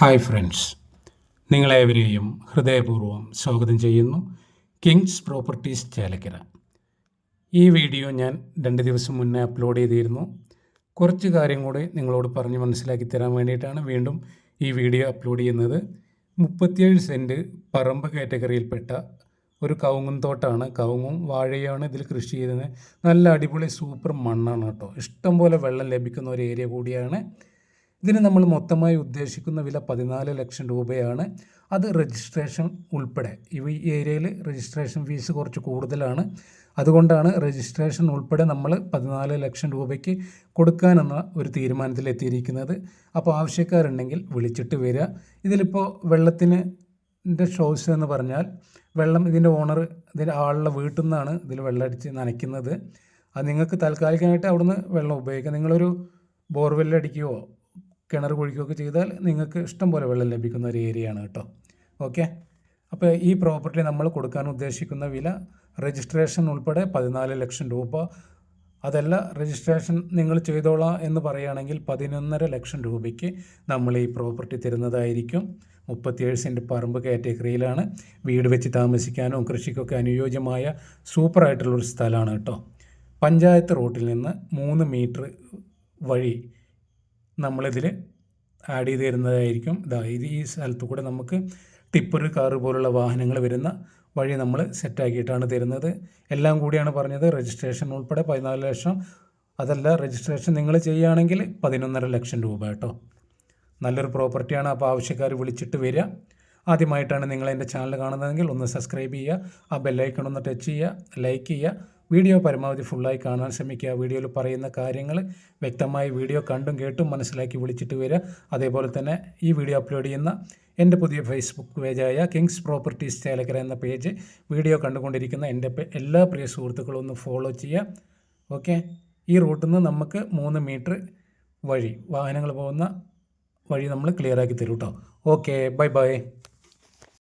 Hi friends നിങ്ങളേവരെയും ഹൃദയപൂർവം സ്വാഗതം ചെയ്യുന്നു. Kings Properties Chelakkara. ഈ വീഡിയോ ഞാൻ രണ്ട് ദിവസം മുന്നേ അപ്ലോഡ് ചെയ്തിരുന്നു. കുറച്ച് കാര്യം കൂടി നിങ്ങളോട് പറഞ്ഞ് മനസ്സിലാക്കി തരാൻ വേണ്ടിയിട്ടാണ് വീണ്ടും ഈ വീഡിയോ അപ്ലോഡ് ചെയ്യുന്നത്. മുപ്പത്തിയേഴ് സെന്റ് പറമ്പ് കാറ്റഗറിയിൽപ്പെട്ട ഒരു കവുങ്ങും തോട്ടാണ്. കവുങ്ങും വാഴയാണ് ഇതിൽ കൃഷി ചെയ്തത് നല്ല അടിപൊളി സൂപ്പർ മണ്ണാണ് കേട്ടോ. ഇഷ്ടംപോലെ വെള്ളം ലഭിക്കുന്ന ഒരു ഏരിയ കൂടിയാണ് ഇതിന് നമ്മൾ മൊത്തമായി ഉദ്ദേശിക്കുന്ന വില പതിനാല് ലക്ഷം രൂപയാണ്. അത് രജിസ്ട്രേഷൻ ഉൾപ്പെടെ. ഈ ഏരിയയിൽ രജിസ്ട്രേഷൻ ഫീസ് കുറച്ച് കൂടുതലാണ്. അതുകൊണ്ടാണ് രജിസ്ട്രേഷൻ ഉൾപ്പെടെ നമ്മൾ പതിനാല് ലക്ഷം രൂപയ്ക്ക് കൊടുക്കാനെന്ന ഒരു തീരുമാനത്തിലെത്തിയിരിക്കുന്നത് അപ്പോൾ ആവശ്യക്കാരുണ്ടെങ്കിൽ വിളിച്ചിട്ട് വരിക. ഇതിലിപ്പോൾ വെള്ളത്തിന് ഷോസ് എന്ന് പറഞ്ഞാൽ വെള്ളം ഇതിന്റെ ഓണർ ഇതിന്റെ ആളുടെ വീട്ടിൽ നിന്നാണ് ഇതിൽ വെള്ളം അടിച്ച് നനയ്ക്കുന്നത്. അത് നിങ്ങൾക്ക് താൽക്കാലികമായിട്ട് അവിടുന്ന് വെള്ളം ഉപയോഗിക്കാം. നിങ്ങളൊരു ബോർവെൽ അടിക്കുകയോ കിണർ കുഴിക്കുകയൊക്കെ ചെയ്താൽ നിങ്ങൾക്ക് ഇഷ്ടം പോലെ വെള്ളം ലഭിക്കുന്ന ഒരു ഏരിയയാണ് കേട്ടോ. ഓക്കെ? അപ്പോൾ ഈ പ്രോപ്പർട്ടി നമ്മൾ കൊടുക്കാൻ ഉദ്ദേശിക്കുന്ന വില രജിസ്ട്രേഷൻ ഉൾപ്പെടെ പതിനാല് ലക്ഷം രൂപ. അതല്ല രജിസ്ട്രേഷൻ നിങ്ങൾ ചെയ്തോളാം എന്ന് പറയുകയാണെങ്കിൽ പതിനൊന്നര ലക്ഷം രൂപയ്ക്ക് നമ്മൾ ഈ പ്രോപ്പർട്ടി തരുന്നതായിരിക്കും. മുപ്പത്തിയേഴ് സെന്റ് പറമ്പ് കാറ്റഗറിയിലാണ്. വീട് വെച്ച് താമസിക്കാനും കൃഷിക്കൊക്കെ അനുയോജ്യമായ സൂപ്പറായിട്ടുള്ളൊരു സ്ഥലമാണ് കേട്ടോ. പഞ്ചായത്ത് റോട്ടിൽ നിന്ന് മൂന്ന് മീറ്റർ വഴി നമ്മളിതിൽ ആഡ് ചെയ്ത് തരുന്നതായിരിക്കും ഇതാ ഇത് ഈ സ്ഥലത്ത് കൂടെ നമുക്ക് ടിപ്പർ കാറ് പോലുള്ള വാഹനങ്ങൾ വരുന്ന വഴി നമ്മൾ സെറ്റാക്കിയിട്ടാണ് തരുന്നത്. എല്ലാം കൂടിയാണ് പറഞ്ഞത്. രജിസ്ട്രേഷൻ ഉൾപ്പെടെ പതിനാല് ലക്ഷം. അതല്ല രജിസ്ട്രേഷൻ നിങ്ങൾ ചെയ്യുകയാണെങ്കിൽ പതിനൊന്നര ലക്ഷം രൂപ കേട്ടോ. നല്ലൊരു പ്രോപ്പർട്ടിയാണ്. അപ്പോൾ ആവശ്യക്കാർ വിളിച്ചിട്ട് വരിക. ആദ്യമായിട്ടാണ് നിങ്ങൾ എന്റെ ചാനൽ കാണുന്നതെങ്കിൽ ഒന്ന് സബ്സ്ക്രൈബ് ചെയ്യുക. ആ ബെല്ലൈക്കൺ ഒന്ന് ടച്ച് ചെയ്യുക. ലൈക്ക് ചെയ്യുക. വീഡിയോ പരമാവധി ഫുള്ളായി കാണാൻ ശ്രമിക്കുക. വീഡിയോയിൽ പറയുന്ന കാര്യങ്ങൾ വ്യക്തമായി വീഡിയോ കണ്ടും കേട്ടും മനസ്സിലാക്കി വിളിച്ചിട്ട് വരിക. അതേപോലെ തന്നെ ഈ വീഡിയോ അപ്ലോഡ് ചെയ്യുന്ന എന്റെ പുതിയ ഫേസ്ബുക്ക് പേജായ കിങ്സ് പ്രോപ്പർട്ടീസ് ചേലക്കര എന്ന പേജ് വീഡിയോ കണ്ടുകൊണ്ടിരിക്കുന്ന എന്റെ എല്ലാ പ്രിയ സുഹൃത്തുക്കളും ഒന്ന് ഫോളോ ചെയ്യുക. ഓക്കെ ഈ റൂട്ടിൽ നിന്ന് നമുക്ക് മൂന്ന് മീറ്റർ വഴി വാഹനങ്ങൾ പോകുന്ന വഴി നമ്മൾ ക്ലിയർ ആക്കി തരും കേട്ടോ ഓക്കെ ബൈ ബൈ